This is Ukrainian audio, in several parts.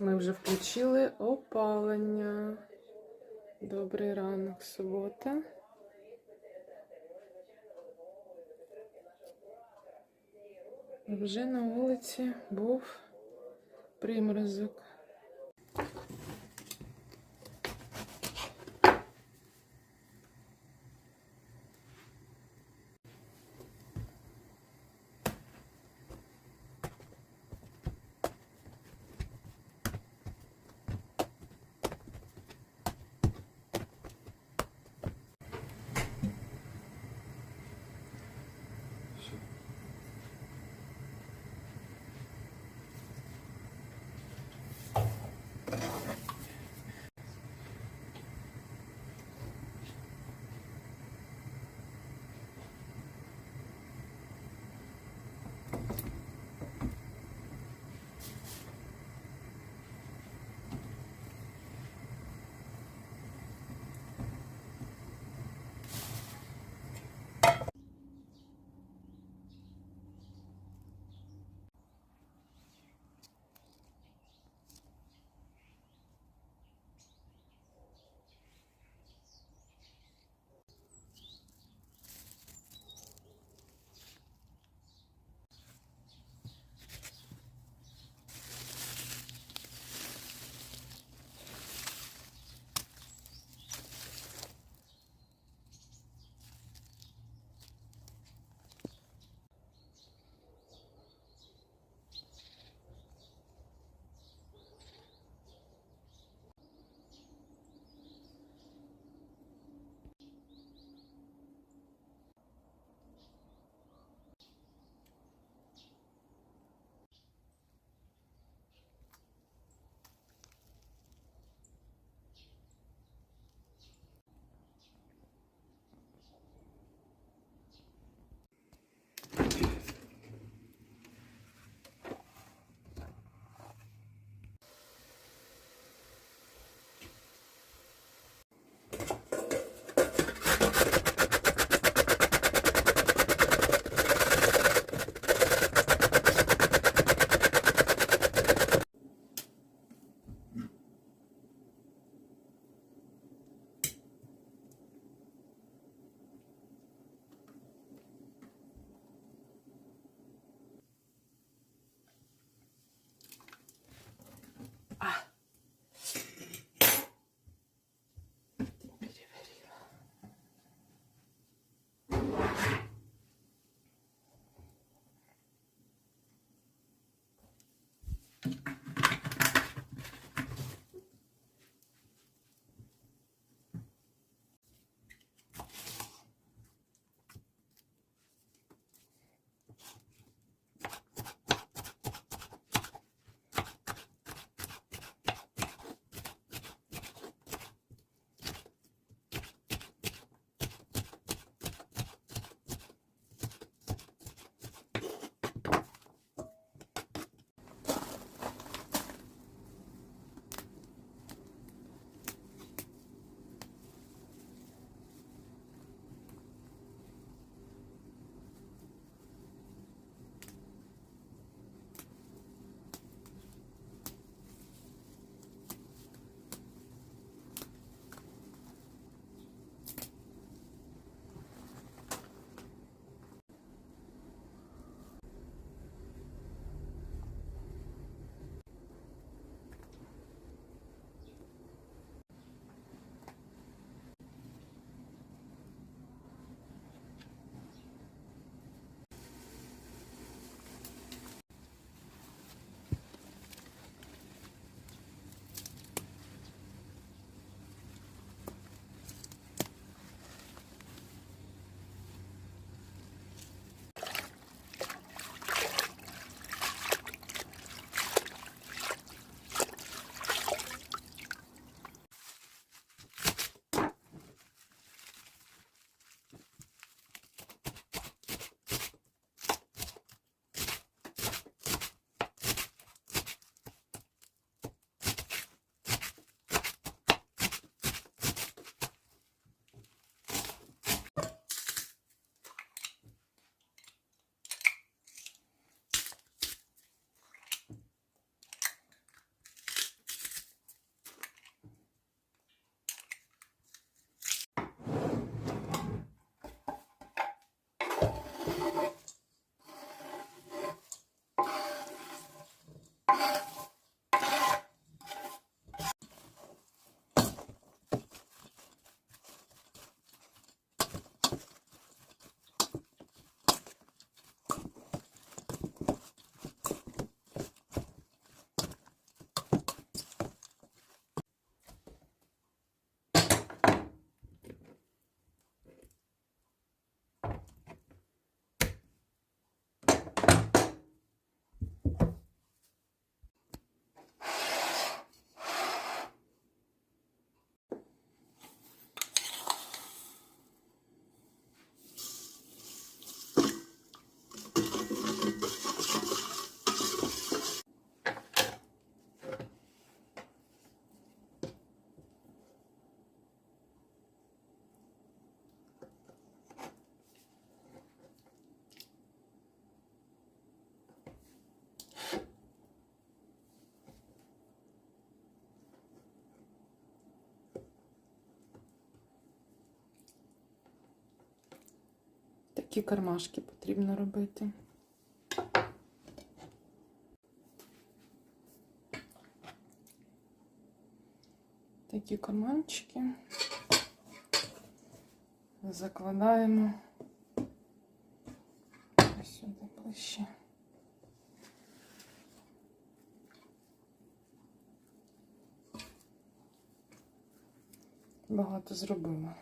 Ми вже включили опалення. Добрий ранок, субота. Вже на вулиці був приморозок. Такі кармашки потрібно робити. Такі карманчики закладаємо сюди ближче. Багато зробила.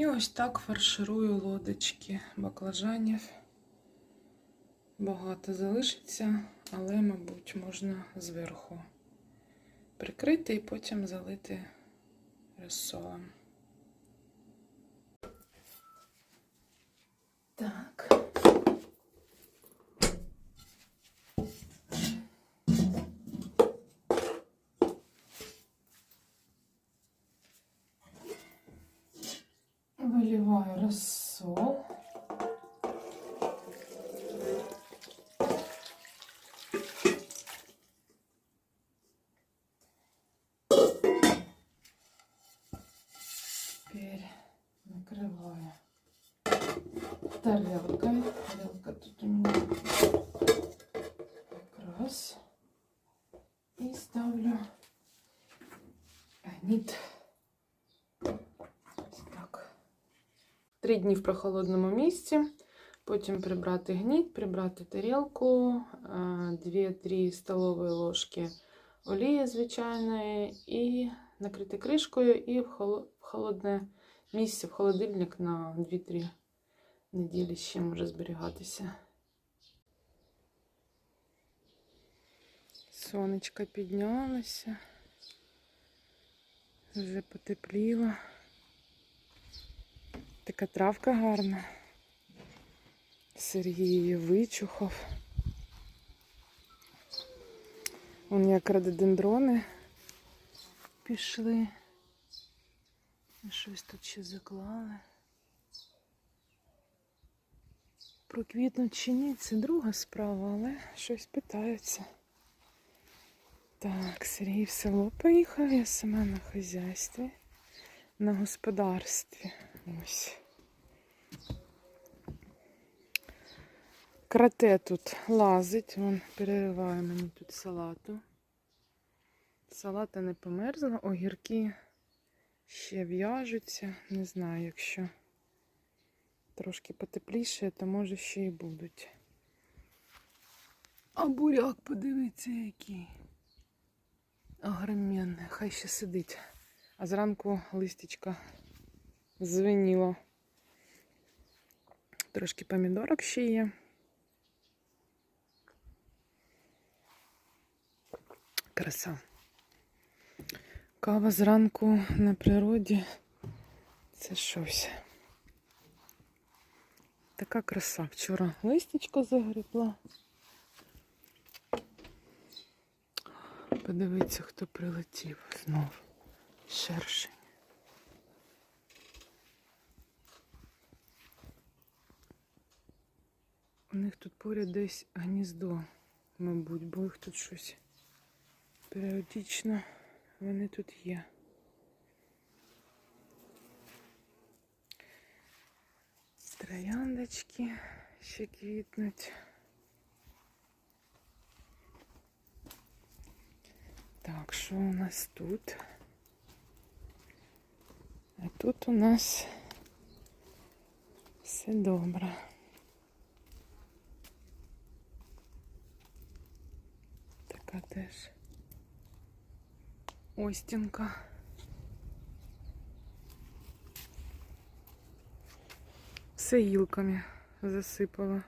І ось так фарширую лодочки баклажанів. Багато залишиться, але, мабуть, можна зверху прикрити і потім залити розсолом. Тарелкой. Тарелка тут у меня как раз. И ставлю гнит. Так. Три дні в прохолодному місці. Потім прибрати гніт, прибрати тарілку, 2-3 столові ложки олії звичайної і накрити кришкою і в холодне місце, в холодильник на 2-3 неділі ще може зберігатися. Сонечко піднялося, вже потепліло. Така травка гарна. Сергій її вичухав. Вон як рододендрони пішли. Щось тут ще заклали. Проквітнуть чи ні, це друга справа, але щось питаються. Так, Сергій в село поїхав, я сама на хазяйстві, на господарстві. Ось. Крате тут лазить, вон перериває мені тут салату. Салата не померзла, огірки ще в'яжуться. Не знаю, якщо трошки потепліше, то може ще й будуть. А буряк, подивіться, який. Огроменний, хай ще сидить. А зранку листячка звеніло. Трошки помідорок ще є. Краса. Кава зранку на природі. Це щось. Така краса. Вчора листячко загребла. Подивіться, хто прилетів знов. Шершень. У них тут поряд десь гніздо, мабуть, бо їх тут щось періодично вони тут є. Трояндочки ще квітнуть. Так, що у нас тут? А тут у нас все добре. Така теж Остінка. Все гілками засипала.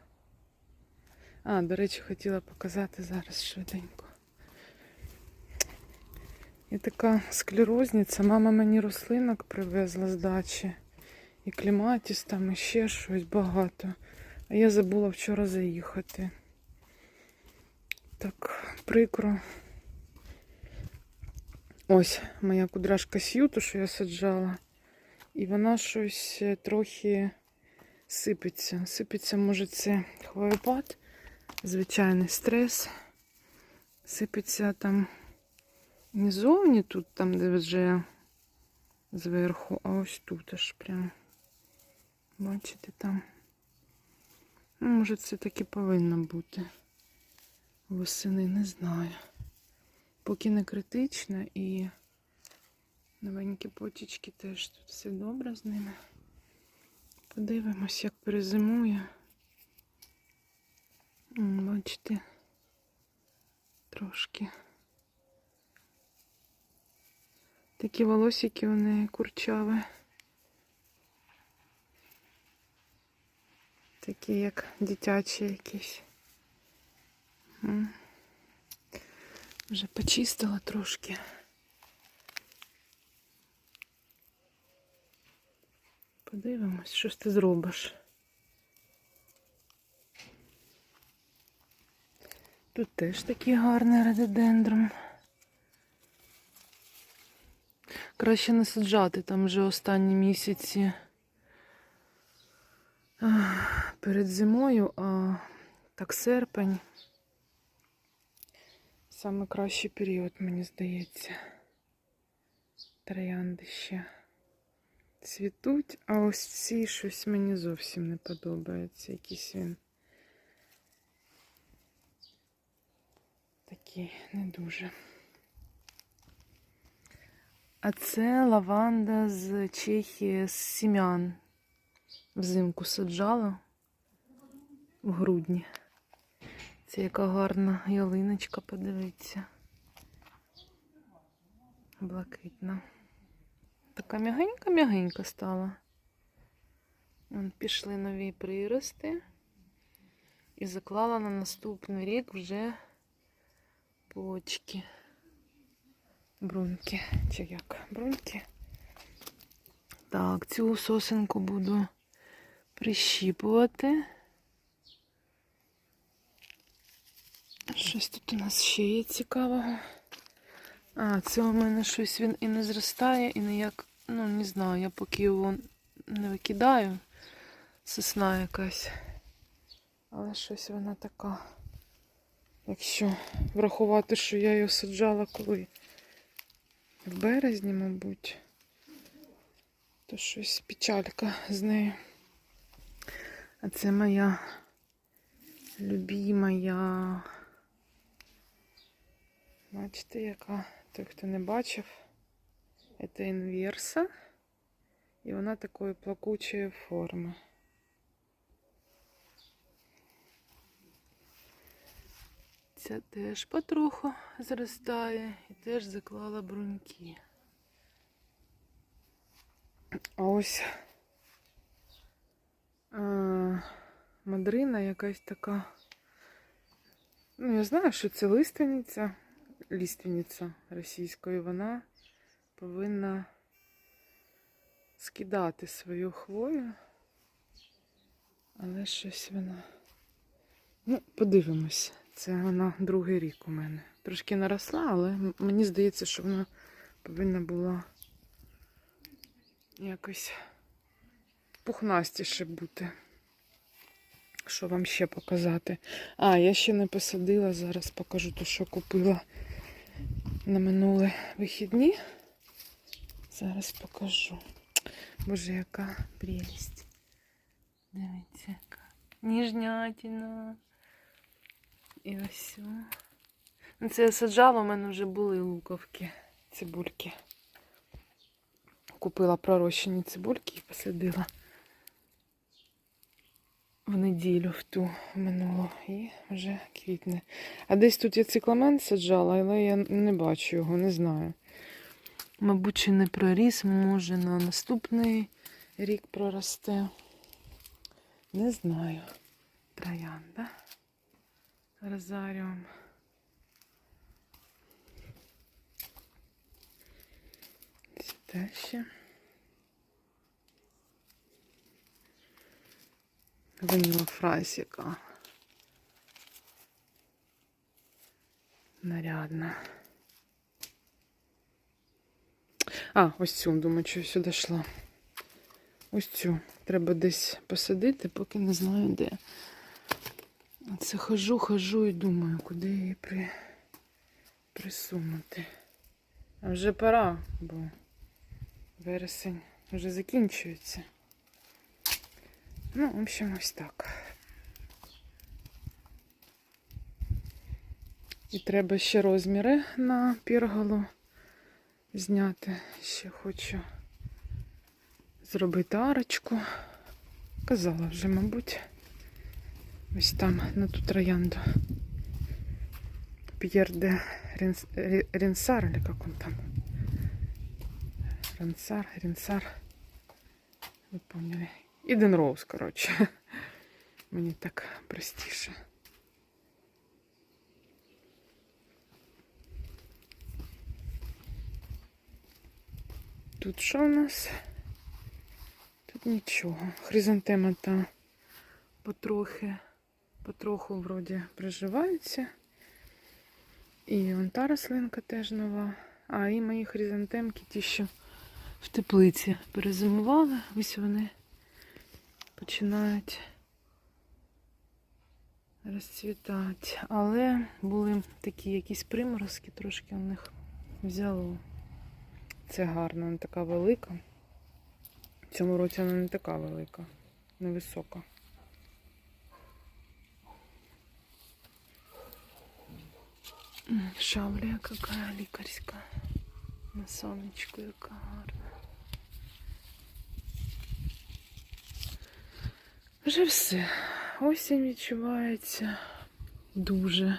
А, до речі, хотіла показати зараз швиденько. Я така склерозниця. Мама мені рослинок привезла з дачі. І кліматіс там і ще щось багато. А я забула вчора заїхати. Так, прикро. Ось моя кудрашка сьюту, що я саджала. І вона щось е, трохи сипеться. Сипеться, може, це хвоєпад, звичайний стрес. Сипеться там не зовні тут, там, де вже зверху, а ось тут аж прям. Бачите там. Ну, може, це таки повинно бути. Восени не знаю. Поки не критично і новенькі почечки теж тут все добре з ними. Подивимось, як перезимує. Бачите, трошки. Такі волосики у неї курчаві. Такі як дитячі якісь. Вже почистила трошки. Подивимось, що ж ти зробиш. Тут теж такий гарний рододендрон. Краще не саджати, там вже останні місяці перед зимою, а так серпень. Саме кращий період, мені здається. Троянди ще цвітуть, а ось ці щось мені зовсім не подобається. Якийсь він такий не дуже. А це лаванда з Чехії, з сім'ян. Взимку саджала в грудні. Це яка гарна ялиночка, подивіться. Блакитна. Така м'ягенька-м'ягенька стала. Пішли нові прирости. І заклала на наступний рік вже почки. Бруньки. Чи як? Бруньки. Так, цю сосенку буду прищіпувати. Щось тут у нас ще є цікавого. А, це у мене щось він і не зростає, і ніяк, ну, не знаю, я поки його не викидаю. Сосна якась. Але щось вона така. Якщо врахувати, що я її саджала коли в березні, мабуть, то щось печалька з нею. А це моя любимая. Бачите, яка, той, хто не бачив, це інверса. І вона такої плакучої форми. Ця теж потроху зростає і теж заклала бруньки. А ось а, мадрина якась така. Ну, я знаю, що це лиственниця, лиственниця російською, вона повинна скидати свою хвою, але щось вона. Ну, подивимось. Це вона другий рік у мене. Трошки наросла, але мені здається, що вона повинна була якось пухнастіше бути. Що вам ще показати? А, я ще не посадила, зараз покажу те, що купила на минулі вихідні. Зараз покажу. Боже, яка прелість. Дивіться, яка ніжнятина. І ось. Ну, Це я саджала, у мене вже були луковки, цибульки. Купила пророщені цибульки і посадила в неділю в ту минулу і вже квітне. А десь тут я цикламен саджала, але я не бачу його, не знаю. Мабуть, чи не проріс, може на наступний рік проросте. Не знаю. Троянда. Розаріум. Сюди ще. Ваніла фрайсіка. Нарядна. А, ось цю, думаю, що сюди йшла. Ось цю. Треба десь посадити, поки не знаю де. Це хожу, хожу і думаю, куди її при... присунути. А вже пора, бо вересень вже закінчується. Ну, в общем, ось так. І треба ще розміри на піргалу зняти. Ще хочу зробити арочку. Казала вже, мабуть. Ось там, на ту троянду. П'єр де Рі- Рінсар, или як он там? Ренсар, Рінсар. Ви поняли. Іден Роуз, коротше. Мені так простіше. Тут що у нас? Тут нічого. Хризантема та потрохи, потроху вроді приживаються. І вон та рослинка теж нова. А, і мої хризантемки ті, що в теплиці перезимували. Ось вони починають розцвітати. Але були такі якісь приморозки, трошки у них взяло. Це гарно, вона така велика. В цьому році вона не така велика, невисока. Шавля какая лікарська. На сонечку яка гарна. Вже все. Осінь відчувається дуже.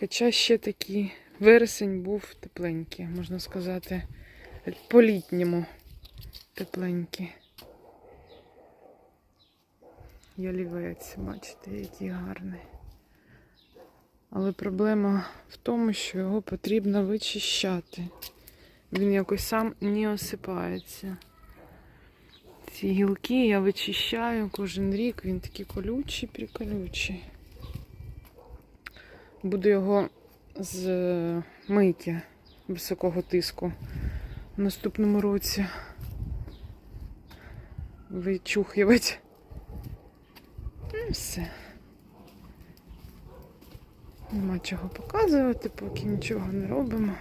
Хоча ще такий вересень був тепленький, можна сказати, по-літньому тепленький. Ялівець, бачите, який гарний. Але проблема в тому, що його потрібно вичищати. Він якось сам не осипається. Ці гілки я вичищаю кожен рік, він такий колючий, приколючий. Буду його з е, мийки високого тиску в наступному році вичухувати. Ну, все. Нема чого показувати, поки нічого не робимо.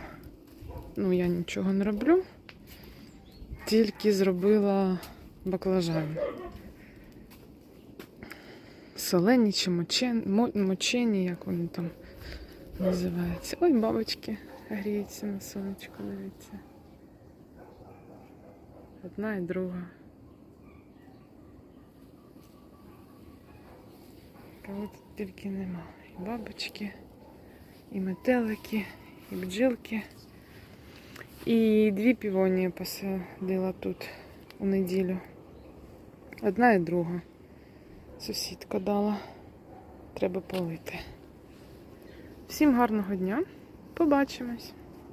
Ну, я нічого не роблю. Тільки зробила баклажан. Солені чи мочен, мо- мочені, як вони там називаються. Ой, бабочки гріються на сонечку, дивіться. Одна і друга. Кого тут тільки нема. І бабочки, і метелики, і бджілки. І дві півонії посадила тут у неділю. Одна і друга. Сусідка дала. Треба полити. Всім гарного дня. Побачимось!